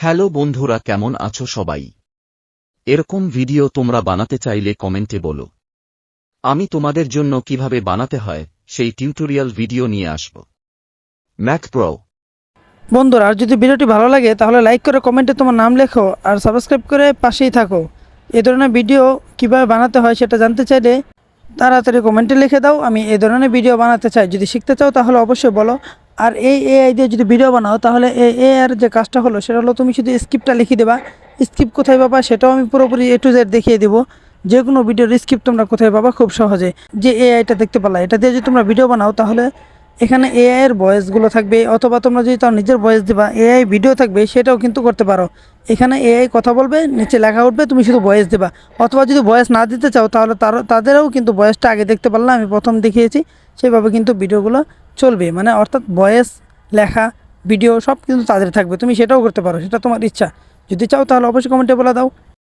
Hello বন্ধুরা, কেমন আছো সবাই? এরকম ভিডিও তোমরা বানাতে চাইলে কমেন্টে বলো। আমি তোমাদের জন্য কীভাবে বানাতে হয়, সেই টিউটোরিয়াল ভিডিও নিয়ে আসব। ম্যাক প্রো বন্ধুরা, আর যদি ভিডিওটি ভালো লাগে, তাহলে লাইক করে কমেন্টে তোমার নাম লেখো আর সাবস্ক্রাইব করে পাশেই থাকো। এ ধরনের ভিডিও কীভাবে বানাতে হয় সেটা জানতে চাইলে তাড়াতাড়ি কমেন্টে লিখে দাও। আমি এ ধরনের ভিডিও বানাতে চাই। যদি শিখতে চাও, তাহলে অবশ্যই বলো। আর এই এআই দিয়ে যদি ভিডিও বানাও, তাহলে এই এ আর যে কাজটা হলো, সেটা হলো তুমি শুধু স্ক্রিপ্টটা লিখে দেবা। স্ক্রিপ্ট কোথায় পাবা, সেটাও আমি পুরোপুরি এ টু জেড দেখিয়ে দেবো। যে কোনো ভিডিওর স্ক্রিপ্ট তোমরা কোথায় পাবা, খুব সহজে। যে এআইটা দেখতে পারলা এটা দিয়ে যদি তোমরা ভিডিও বানাও, তাহলে এখানে এআই এর ভয়েসগুলো থাকবে, অথবা তোমরা যদি তার নিজের ভয়েস দিবা এআই ভিডিও থাকবে, সেটাও কিন্তু করতে পারো। এখানে এআই কথা বলবে, নিচে লেখা উঠবে, তুমি শুধু ভয়েস দেবা। অথবা যদি ভয়েস না দিতে চাও, তাহলে তাদেরও কিন্তু ভয়েসটা আগে দেখতে পারলাম আমি প্রথম দেখিয়েছি। সেভাবে কিন্তু ভিডিওগুলো চলবে মানে অর্থাৎ ভয়েস লেখা ভিডিও সব কিন্তু তাদের থাকবে। তুমি সেটাও করতে পারো, সেটা তোমার ইচ্ছা। যদি চাও তাহলে অবশ্যই কমেন্টে বলে দাও।